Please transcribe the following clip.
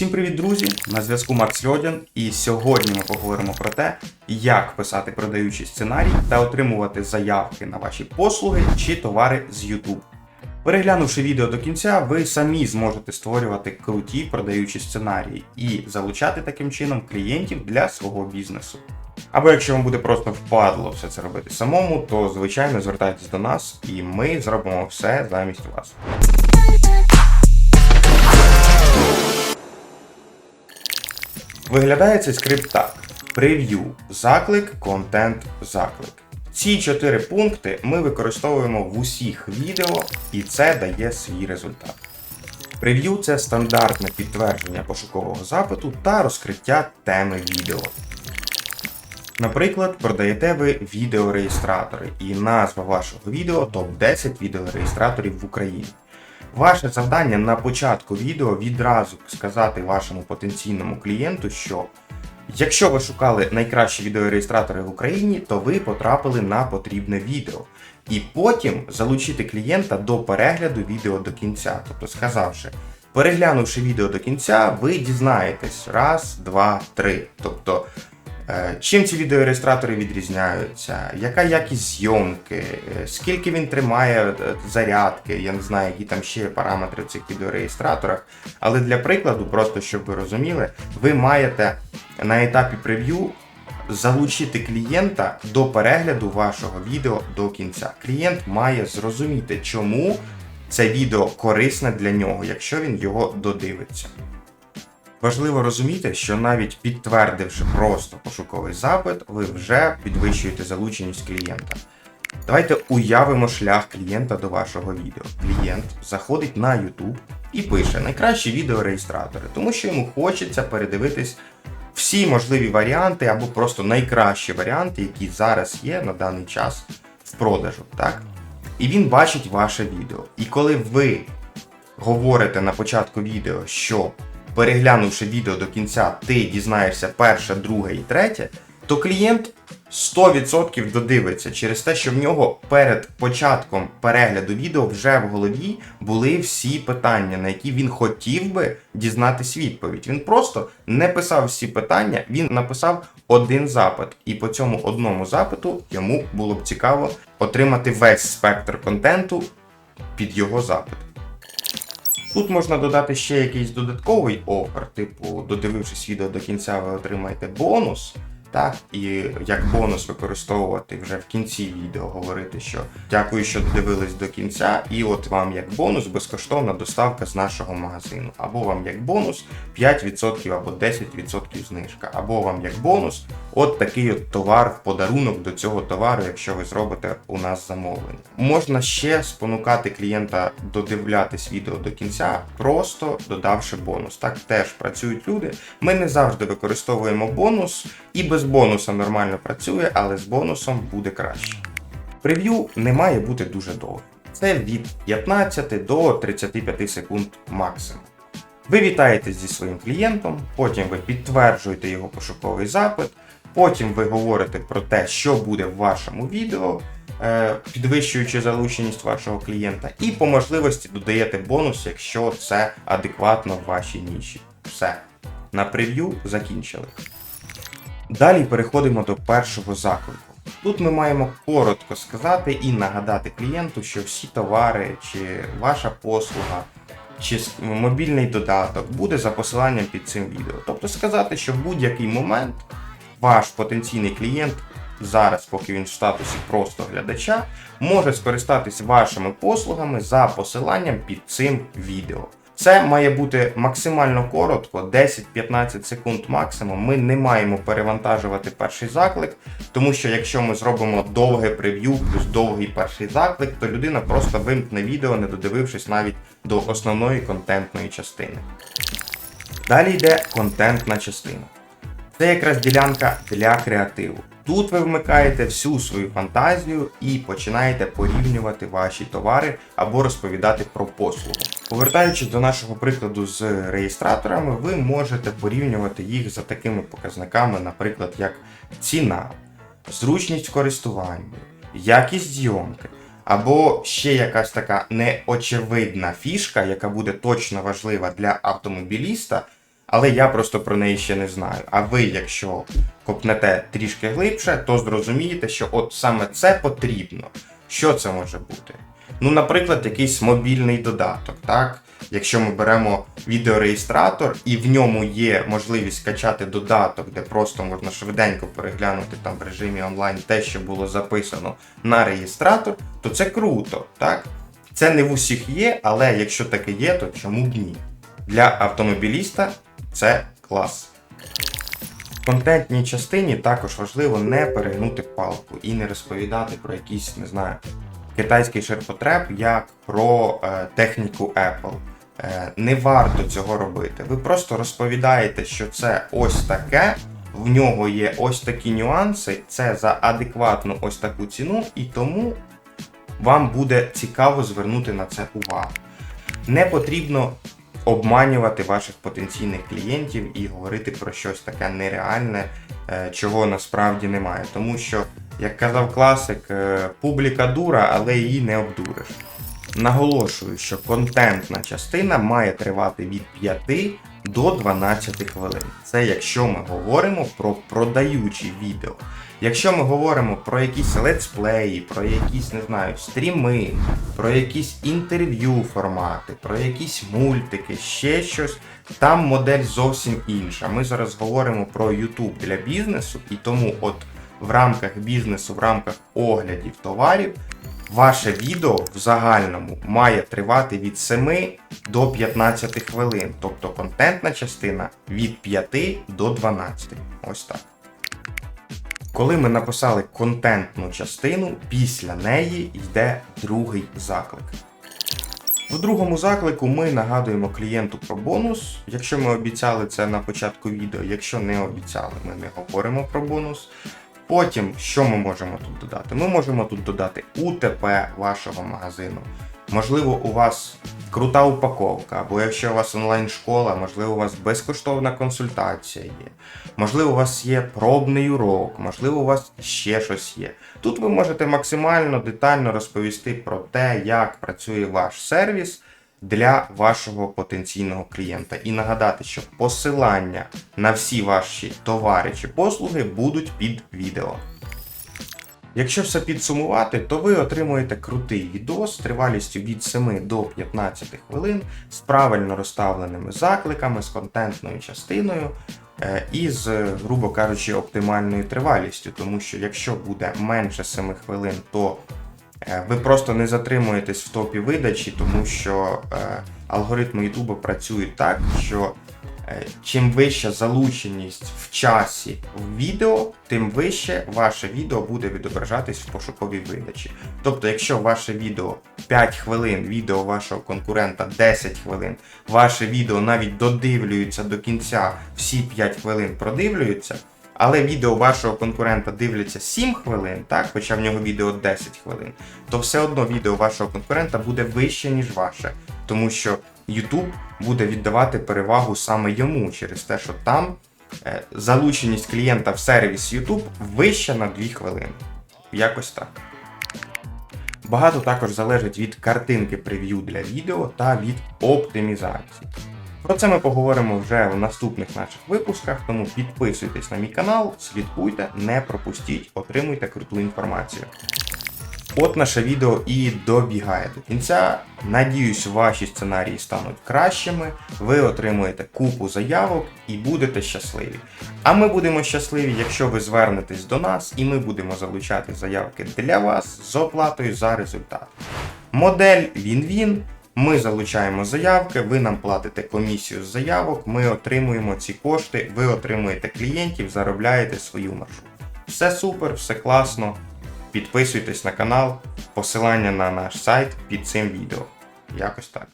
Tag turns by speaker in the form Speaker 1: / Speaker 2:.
Speaker 1: Всім привіт, друзі! На зв'язку Макс Льодян, і сьогодні ми поговоримо про те, як писати продаючий сценарій та отримувати заявки на ваші послуги чи товари з YouTube. Переглянувши відео до кінця, ви самі зможете створювати круті продаючі сценарії і залучати таким чином клієнтів для свого бізнесу. Або якщо вам буде просто впадло все це робити самому, то звичайно звертайтесь до нас, і ми зробимо все замість вас. Виглядає цей скрипт так: прев'ю, заклик, контент, заклик. Ці чотири пункти ми використовуємо в усіх відео, і це дає свій результат. Прев'ю це стандартне підтвердження пошукового запиту та розкриття теми відео. Наприклад, продаєте ви відеореєстратори, і назва вашого відео топ-10 відеореєстраторів в Україні. Ваше завдання на початку відео відразу сказати вашому потенційному клієнту, що якщо ви шукали найкращі відеореєстратори в Україні, то ви потрапили на потрібне відео. І потім залучити клієнта до перегляду відео до кінця. Тобто сказавши, переглянувши відео до кінця, ви дізнаєтесь раз, два, три. Тобто Чим ці відеореєстратори відрізняються? Яка якість зйомки? Е, Скільки він тримає е, зарядки? Я не знаю, які там ще параметри в цих відеореєстраторах. Але для прикладу, просто щоб ви розуміли, ви маєте на етапі прев'ю залучити клієнта до перегляду вашого відео до кінця. Клієнт має зрозуміти, чому це відео корисне для нього, якщо він його додивиться. Важливо розуміти, що навіть підтвердивши просто пошуковий запит, ви вже підвищуєте залученість клієнта. Давайте уявимо шлях клієнта до вашого відео. Клієнт заходить на YouTube і пише найкращі відеореєстратори, тому що йому хочеться передивитись всі можливі варіанти або просто найкращі варіанти, які зараз є на даний час в продажу. Так? І він бачить ваше відео. І коли ви говорите на початку відео, що переглянувши відео до кінця, ти дізнаєшся перше, друге і третє, то клієнт 100% додивиться через те, що в нього перед початком перегляду відео вже в голові були всі питання, на які він хотів би дізнатись відповідь. Він просто не писав всі питання, він написав один запит, і по цьому одному запиту йому було б цікаво отримати весь спектр контенту під його запит. Тут можна додати ще якийсь додатковий офер, типу, додивившись відео до кінця, ви отримаєте бонус. Так, і як бонус використовувати вже в кінці відео, говорити, що дякую, що додивились до кінця, і от вам як бонус безкоштовна доставка з нашого магазину. Або вам як бонус 5% або 10% знижка, або вам як бонус от такий от товар в подарунок до цього товару, якщо ви зробите у нас замовлення. Можна ще спонукати клієнта додивлятись відео до кінця, просто додавши бонус. Так теж працюють люди. Ми не завжди використовуємо бонус і без бонуса нормально працює, але з бонусом буде краще. Прев'ю не має бути дуже довгим. Це від 15 до 35 секунд максимум. Ви вітаєтесь зі своїм клієнтом, потім ви підтверджуєте його пошуковий запит, потім ви говорите про те, що буде в вашому відео, е, підвищуючи залученість вашого клієнта, і по можливості додаєте бонус, якщо це адекватно в вашій ніші. Все. На прев'ю закінчили. Далі переходимо до першого заклику. Тут ми маємо коротко сказати і нагадати клієнту, що всі товари чи ваша послуга, чи мобільний додаток буде за посиланням під цим відео. Тобто сказати, що в будь-який момент ваш потенційний клієнт зараз, поки він в статусі просто глядача, може скористатись вашими послугами за посиланням під цим відео. Це має бути максимально коротко, 10-15 секунд максимум. Ми не маємо перевантажувати перший заклик, тому що якщо ми зробимо довге прев'ю плюс довгий перший заклик, то людина просто вимкне відео, не додивившись навіть до основної контентної частини. Далі йде контентна частина. Це якраз ділянка для креативу. Тут ви вмикаєте всю свою фантазію і починаєте порівнювати ваші товари або розповідати про послугу. Повертаючись до нашого прикладу з реєстраторами, ви можете порівнювати їх за такими показниками, наприклад, як ціна, зручність в користуванні, якість зйомки. Або ще якась така неочевидна фішка, яка буде точно важлива для автомобіліста, але я просто про неї ще не знаю. А ви, якщо копнете трішки глибше, то зрозумієте, що от саме це потрібно. Що це може бути? Ну, наприклад, якийсь мобільний додаток, так? Якщо ми беремо відеореєстратор і в ньому є можливість качати додаток, де просто можна швиденько переглянути там в режимі онлайн те, що було записано на реєстратор, то це круто, так? Це не в усіх є, але якщо таке є, то чому б ні? Для автомобіліста це клас. В контентній частині також важливо не перегнути палку і не розповідати про якийсь, не знаю, китайський ширпотреб як про е, техніку Apple. Е, не варто цього робити. Ви просто розповідаєте, що це ось таке, в нього є ось такі нюанси, це за адекватну ось таку ціну, і тому вам буде цікаво звернути на це увагу. Не потрібно обманювати ваших потенційних клієнтів і говорити про щось таке нереальне, е, чого насправді немає. Тому що, як казав класик, е, публіка дура, але її не обдуриш. Наголошую, що контентна частина має тривати від 5 до 12 хвилин. Це якщо ми говоримо про продаючі відео. Якщо ми говоримо про якісь летсплеї, про якісь, не знаю, стріми, про якісь інтерв'ю формати, про якісь мультики, ще щось, там модель зовсім інша. Ми зараз говоримо про YouTube для бізнесу, і тому от в рамках бізнесу, в рамках оглядів товарів, ваше відео в загальному має тривати від 7 до 15 хвилин, тобто контентна частина від 5 до 12. Ось так. Коли ми написали контентну частину, після неї йде другий заклик. В другому заклику ми нагадуємо клієнту про бонус. Якщо ми обіцяли це на початку відео, якщо не обіцяли, ми не говоримо про бонус. Потім, що ми можемо тут додати? Ми можемо тут додати УТП вашого магазину. Можливо, у вас крута упаковка, або якщо у вас онлайн-школа, можливо, у вас безкоштовна консультація є. Можливо, у вас є пробний урок, можливо, у вас ще щось є. Тут ви можете максимально детально розповісти про те, як працює ваш сервіс для вашого потенційного клієнта. І нагадати, що посилання на всі ваші товари чи послуги будуть під відео. Якщо все підсумувати, то ви отримуєте крутий відос з тривалістю від 7 до 15 хвилин з правильно розставленими закликами, з контентною частиною е, і з, грубо кажучи, оптимальною тривалістю. Тому що якщо буде менше 7 хвилин, то ви просто не затримуєтесь в топі видачі, тому що е, алгоритми YouTube працюють так, що Е, Чим вища залученість в часі в відео, тим вище ваше відео буде відображатись в пошуковій видачі. Тобто, якщо ваше відео 5 хвилин, відео вашого конкурента 10 хвилин, ваше відео навіть додивлюється до кінця, всі 5 хвилин продивлюються, але відео вашого конкурента дивляться 7 хвилин, так, хоча в нього відео 10 хвилин, то все одно відео вашого конкурента буде вище, ніж ваше. Тому що YouTube буде віддавати перевагу саме йому через те, що там е, залученість клієнта в сервіс YouTube вища на 2 хвилини. Якось так. Багато також залежить від картинки прев'ю для відео та від оптимізації. Про це ми поговоримо вже в наступних наших випусках, тому підписуйтесь на мій канал, слідкуйте, не пропустіть, отримуйте круту інформацію. От наше відео і добігає до кінця. Надіюсь, ваші сценарії стануть кращими, ви отримуєте купу заявок і будете щасливі. А ми будемо щасливі, якщо ви звернетесь до нас, і ми будемо залучати заявки для вас з оплатою за результат. Модель він-він. Ми залучаємо заявки, ви нам платите комісію з заявок, ми отримуємо ці кошти, ви отримуєте клієнтів, заробляєте свою маржу. Все супер, все класно. Підписуйтесь на канал, посилання на наш сайт під цим відео. Якось так.